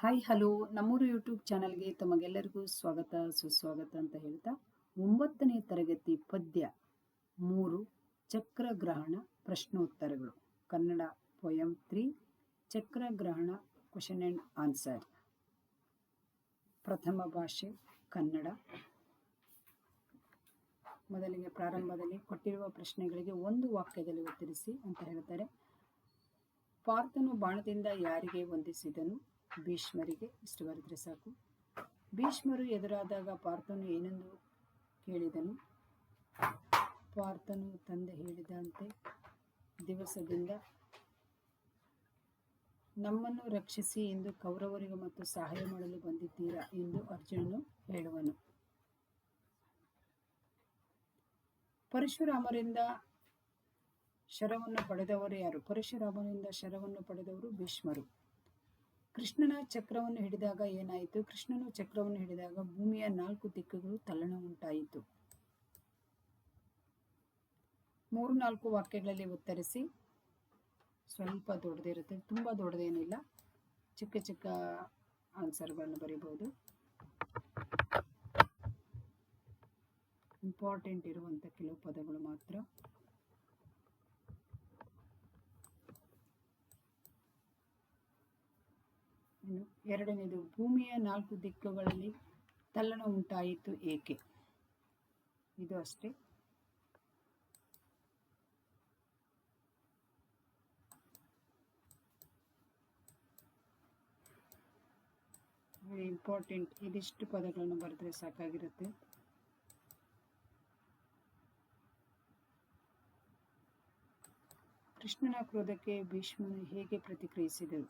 Hi hello ನಮ್ಮೂರು YouTube ಚಾನಲ್ಗೆ ತಮಗೆಲ್ಲರಿಗೂ ಸ್ವಾಗತ, ಸುಸ್ವಾಗತ ಅಂತ ಹೇಳ್ತಾ, ಒಂಬತ್ತನೇ ತರಗತಿ ಪದ್ಯ ಮೂರು, ಚಕ್ರಗ್ರಹಣ ಪ್ರಶ್ನೋತ್ತರಗಳು. ಕನ್ನಡ ಪೊಯಂ ತ್ರೀ ಚಕ್ರಗ್ರಹಣ ಕ್ವಶನ್ ಆ್ಯಂಡ್ ಆನ್ಸರ್ ಪ್ರಥಮ ಭಾಷೆ, ಕನ್ನಡ. ಮೊದಲಿಗೆ ಪ್ರಾರಂಭದಲ್ಲಿ ಕೊಟ್ಟಿರುವ ಪ್ರಶ್ನೆಗಳಿಗೆ ಒಂದು ವಾಕ್ಯದಲ್ಲಿ ಉತ್ತರಿಸಿ ಅಂತ ಹೇಳ್ತಾರೆ. ಪಾರ್ಥನು ಬಾಣದಿಂದ ಯಾರಿಗೆ ವಂದಿಸಿದನು? ಭೀಷ್ಮರಿಗೆ ಇಷ್ಟು ಬರೆದ್ರೆ ಸಾಕು. ಭೀಷ್ಮರು ಎದುರಾದಾಗ ಪಾರ್ಥನು ಏನೆಂದು ಕೇಳಿದನು? ಪಾರ್ಥನು ತಂದೆ ಹೇಳಿದಂತೆ ದಿವಸದಿಂದ ನಮ್ಮನ್ನು ರಕ್ಷಿಸಿ ಎಂದು ಕೌರವರಿಗೆ ಮತ್ತು ಸಹಾಯ ಮಾಡಲು ಬಂದಿದ್ದೀರಾ ಎಂದು ಅರ್ಜುನನು ಹೇಳುವನು. ಪರಶುರಾಮರಿಂದ ಶರವನ್ನು ಪಡೆದವರು ಯಾರು? ಪರಶುರಾಮನಿಂದ ಶರವನ್ನು ಪಡೆದವರು ಭೀಷ್ಮರು. ಕೃಷ್ಣನ ಚಕ್ರವನ್ನು ಹಿಡಿದಾಗ ಏನಾಯಿತು? ಕೃಷ್ಣನು ಚಕ್ರವನ್ನು ಹಿಡಿದಾಗ ಭೂಮಿಯ ನಾಲ್ಕು ದಿಕ್ಕುಗಳು ತಲ್ಲಣ ಉಂಟಾಯಿತು. ಮೂರು ನಾಲ್ಕು ವಾಕ್ಯಗಳಲ್ಲಿ ಉತ್ತರಿಸಿ. ಸ್ವಲ್ಪ ದೊಡ್ಡದಿರುತ್ತೆ. ತುಂಬ ದೊಡ್ಡದೇನಿಲ್ಲ. ಚಿಕ್ಕ ಚಿಕ್ಕ ಆನ್ಸರ್ಗಳನ್ನು ಬರೀಬಹುದು. ಇಂಪಾರ್ಟೆಂಟ್ ಇರುವಂಥ ಕೆಲವು ಪದಗಳು ಮಾತ್ರ. ಇನ್ನು ಎರಡನೇದು ಭೂಮಿಯ ನಾಲ್ಕು ದಿಕ್ಕುಗಳಲ್ಲಿ ತಲ್ಲಣ ಉಂಟಾಯಿತು ಏಕೆ? ಇದು ಅಷ್ಟೇ. ಇಂಪಾರ್ಟೆಂಟ್ ಇದಿಷ್ಟು ಪದಗಳನ್ನು ಬರೆದ್ರೆ ಸಾಕಾಗಿರುತ್ತೆ. ಕೃಷ್ಣನ ಕ್ರೋಧಕ್ಕೆ ಭೀಷ್ಮನು ಹೇಗೆ ಪ್ರತಿಕ್ರಿಯಿಸಿದರು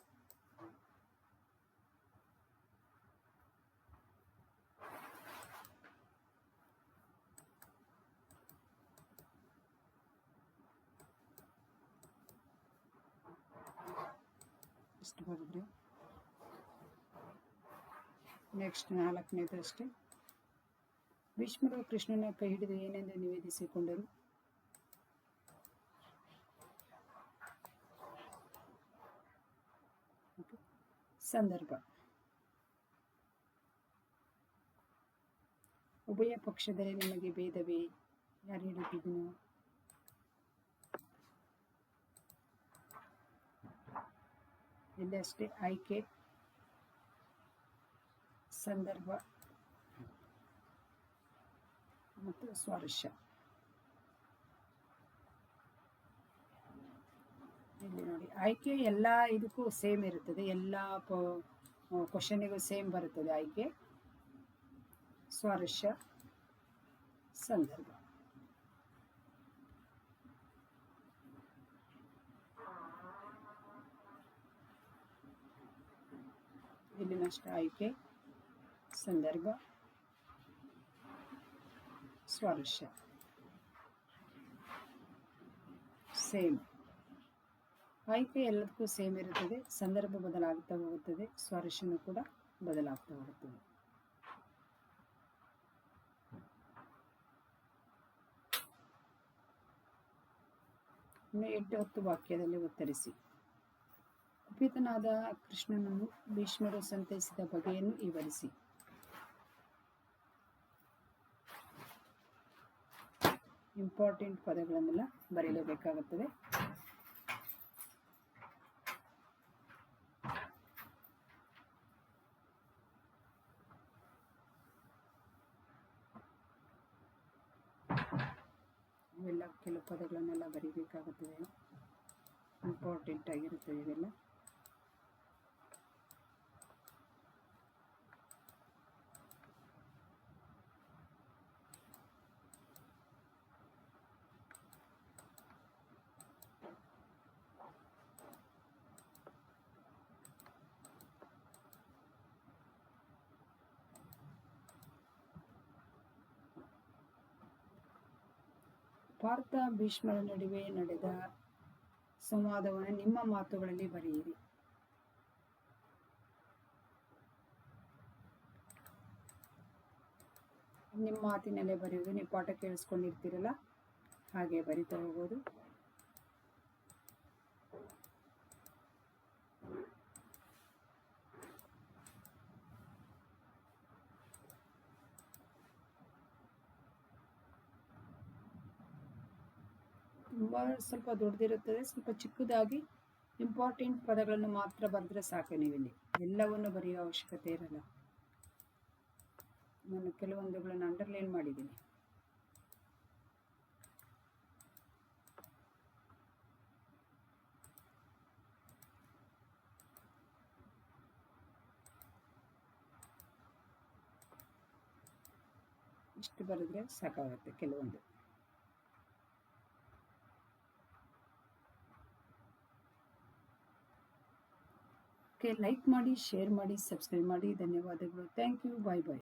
ಬರೆದ್ರಿ ನೆಕ್ಸ್ಟ್ ನಾಲ್ಕನೇದು ಅಷ್ಟೇ ಭೀಷ್ಮರು ಕೃಷ್ಣನ ಕೈ ಹಿಡಿದು ಏನೆಂದು ನಿವೇದಿಸಿಕೊಂಡರು? ಸಂದರ್ಭ. ಉಭಯ ಪಕ್ಷದಲ್ಲಿ ನಿಮಗೆ ಭೇದವೇ? ಯಾರು ಹಿಡಿದಿದ್ದನು ಇಲ್ಲಿ ಅಷ್ಟೇ ಆಯ್ಕೆ ಸಂದರ್ಭ ಮತ್ತು ಸ್ವಾರಸ್ಯ. ಇಲ್ಲಿ ನೋಡಿ, ಆಯ್ಕೆ ಎಲ್ಲ ಇದಕ್ಕೂ ಸೇಮ್ ಇರುತ್ತದೆ. ಎಲ್ಲ ಕ್ವಶನಿಗೂ ಸೇಮ್ ಬರುತ್ತದೆ ಆಯ್ಕೆ, ಸ್ವಾರಸ್ಯ, ಸಂದರ್ಭ. ಇಲ್ಲಿನಷ್ಟ ಆಯ್ಕೆ ಸಂದರ್ಭ ಸ್ವಾರಸ್ಯ. ಸೇಮ್. ಆಯ್ಕೆ ಎಲ್ಲದಕ್ಕೂ ಸೇಮ್ ಇರುತ್ತದೆ. ಸಂದರ್ಭ ಬದಲಾಗ್ತಾ ಹೋಗುತ್ತದೆ. ಸ್ವಾರಸ್ಯನೂ ಕೂಡ ಬದಲಾಗ್ತಾ ಹೋಗುತ್ತದೆ. ಇನ್ನು ಎಂಟು ಹತ್ತು ವಾಕ್ಯದಲ್ಲಿ ಉತ್ತರಿಸಿ. ಕುಪಿತನಾದ ಕೃಷ್ಣನನ್ನು ಭೀಷ್ಮರು ಸಂತೈಸಿದ ಬಗೆಯನ್ನು ವಿವರಿಸಿ. ಇಂಪಾರ್ಟೆಂಟ್ ಪದಗಳನ್ನೆಲ್ಲ ಬರೆಯಲೇಬೇಕಾಗುತ್ತದೆ ಇವೆಲ್ಲ ಕೆಲವು ಪದಗಳನ್ನೆಲ್ಲ ಬರೀಬೇಕಾಗುತ್ತದೆ. ಇಂಪಾರ್ಟೆಂಟ್ ಆಗಿರುತ್ತದೆ ಇವೆಲ್ಲ. ಪಾರ್ಥ ಭೀಷ್ಮರ ನಡುವೆ ನಡೆದ ಸಂವಾದವನ್ನು ನಿಮ್ಮ ಮಾತುಗಳಲ್ಲಿ ಬರೆಯಿರಿ. ನಿಮ್ಮ ಮಾತಿನಲ್ಲೇ ಬರೆಯೋದು ನೀವು ಪಾಠ ಕೇಳಿಸ್ಕೊಂಡಿರ್ತೀರಲ್ಲ, ಹಾಗೆ ಬರಿತಾ ಹೋಗೋದು. ತುಂಬ ಸ್ವಲ್ಪ ದೊಡ್ಡದಿರುತ್ತದೆ, ಸ್ವಲ್ಪ ಚಿಕ್ಕದಾಗಿ ಇಂಪಾರ್ಟೆಂಟ್ ಪದಗಳನ್ನು ಮಾತ್ರ ಬರೆದ್ರೆ ಸಾಕು ನೀವಿಲ್ಲಿ. ಎಲ್ಲವನ್ನು ಬರೆಯೋ ಅವಶ್ಯಕತೆ ಇರಲ್ಲ. ನಾನು ಕೆಲವೊಂದುಗಳನ್ನು ಅಂಡರ್ಲೈನ್ ಮಾಡಿದ್ದೀನಿ. ಇಷ್ಟು ಬರೆದ್ರೆ ಸಾಕಾಗುತ್ತೆ ಕೆಲವೊಂದು. ಓಕೆ ಲೈಕ್ ಮಾಡಿ ಶೇರ್ ಮಾಡಿ ಸಬ್ಸ್ಕ್ರೈಬ್ ಮಾಡಿ ಧನ್ಯವಾದಗಳು. Thank you bye bye